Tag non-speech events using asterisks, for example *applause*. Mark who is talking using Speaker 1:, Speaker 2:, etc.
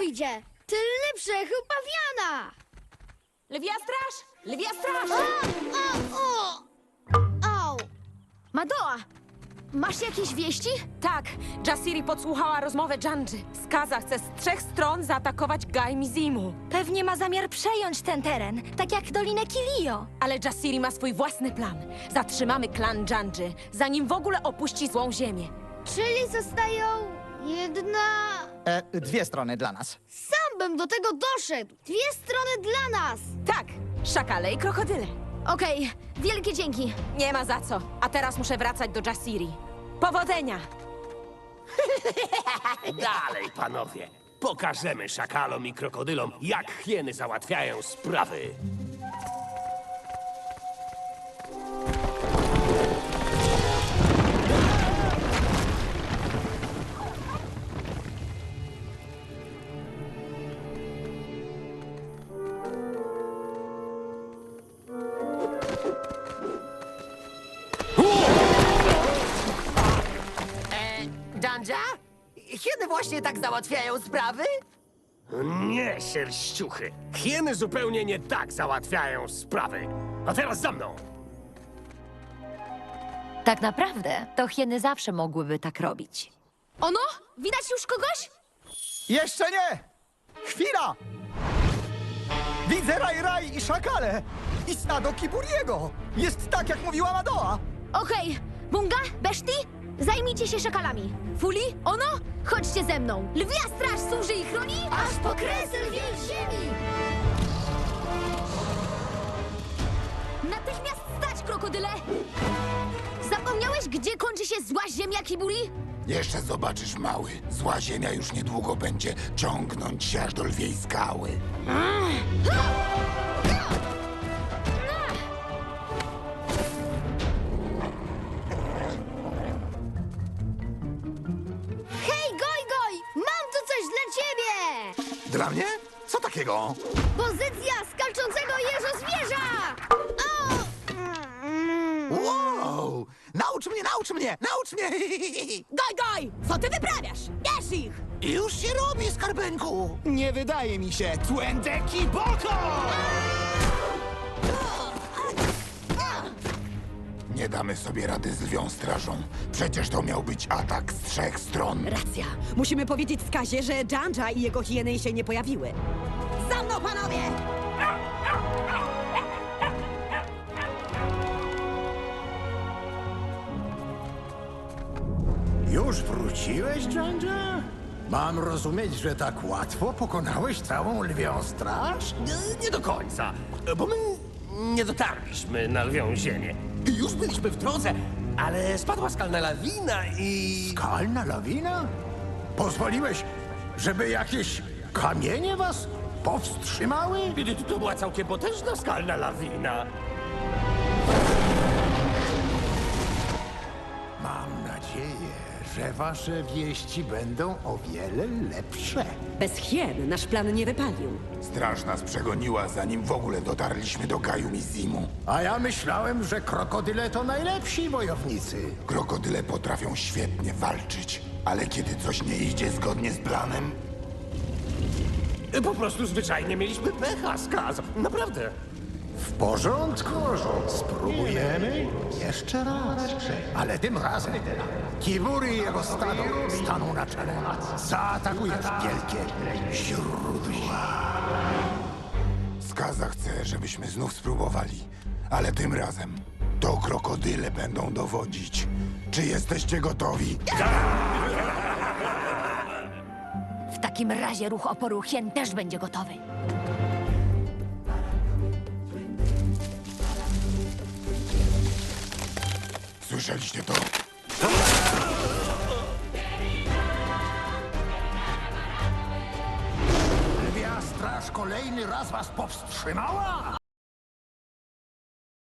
Speaker 1: Niesamowicie! Tylny brzeg pawiana!
Speaker 2: Lwia straż! Lwia straż!
Speaker 1: O, o! Au!
Speaker 3: Madoa, masz jakieś wieści?
Speaker 2: Tak, Jasiri podsłuchała rozmowę Janji. Skaza chce z trzech stron zaatakować Gai Mizimu.
Speaker 3: Pewnie ma zamiar przejąć ten teren, tak jak Dolinę Kilio.
Speaker 2: Ale Jasiri ma swój własny plan. Zatrzymamy klan Janji, zanim w ogóle opuści złą ziemię.
Speaker 1: Czyli zostają jedna...
Speaker 4: E, dwie strony dla nas.
Speaker 1: Sam bym do tego doszedł! Dwie strony dla nas!
Speaker 2: Tak, szakale i krokodyle.
Speaker 3: Okej, wielkie dzięki.
Speaker 2: Nie ma za co. A teraz muszę wracać do Jasiri. Powodzenia! *laughs*
Speaker 5: Dalej, panowie. Pokażemy szakalom i krokodylom, jak hieny załatwiają sprawy.
Speaker 6: Dżandża? Kiedy właśnie tak załatwiają sprawy?
Speaker 5: Nie, sierściuchy. Hieny zupełnie nie tak załatwiają sprawy. A teraz za mną.
Speaker 7: Tak naprawdę to hieny zawsze mogłyby tak robić.
Speaker 3: Ono? Widać już kogoś?
Speaker 4: Jeszcze nie! Chwila! Widzę Raj Raj i Szakale! I stado Kiburiego! Jest tak, jak mówiła Madoa!
Speaker 3: Okej, Bunga, Beszti, zajmijcie się szakalami. Fuli, Ono, chodźcie ze mną. Lwia straż służy i chroni, aż po kresy lwiej ziemi. Natychmiast stać, krokodyle! Zapomniałeś, gdzie kończy się zła ziemia Kibuli?
Speaker 8: Jeszcze zobaczysz, mały. Zła ziemia już niedługo będzie ciągnąć się aż do lwiej skały.
Speaker 1: Hej, Dla
Speaker 8: mnie? Co takiego?
Speaker 1: Pozycja skalczącego jeżozwierza! O!
Speaker 8: Wow! Naucz mnie, naucz mnie, naucz mnie! *laughs*
Speaker 6: Goj, goj! Co ty wyprawiasz? Bierz ich!
Speaker 8: Już się robi, skarbenku!
Speaker 4: Nie wydaje mi się! Tłendeki Boko!
Speaker 8: Damy sobie rady z lwią strażą. Przecież to miał być atak z trzech stron.
Speaker 9: Racja. Musimy powiedzieć Skazie, że Janja i jego hieny się nie pojawiły.
Speaker 6: Za mną, panowie!
Speaker 10: Już wróciłeś, Janja? Mam rozumieć, że tak łatwo pokonałeś całą lwią straż?
Speaker 5: Nie, nie do końca, bo my nie dotarliśmy na lwią ziemię. Już byliśmy w drodze, ale spadła skalna lawina i...
Speaker 10: Skalna lawina? Pozwoliłeś, żeby jakieś kamienie was powstrzymały?
Speaker 5: To była całkiem potężna skalna lawina.
Speaker 10: Że wasze wieści będą o wiele lepsze.
Speaker 9: Bez hien nasz plan nie wypalił.
Speaker 8: Straż nas przegoniła, zanim w ogóle dotarliśmy do Gaju Mizimu.
Speaker 10: A ja myślałem, że krokodyle to najlepsi wojownicy.
Speaker 8: Krokodyle potrafią świetnie walczyć, ale kiedy coś nie idzie zgodnie z planem,
Speaker 5: Po prostu zwyczajnie mieliśmy pecha, skaz. Naprawdę.
Speaker 10: W porządku, spróbujemy jeszcze raz. Ale tym razem Kibury i jego stado staną na czele. Zaatakują wielkie źródła.
Speaker 8: Skaza chce, żebyśmy znów spróbowali. Ale tym razem to krokodyle będą dowodzić. Czy jesteście gotowi?
Speaker 7: W takim razie ruch oporu hien też będzie gotowy.
Speaker 8: Słyszeliście to?
Speaker 10: Lwia straż kolejny raz was powstrzymała?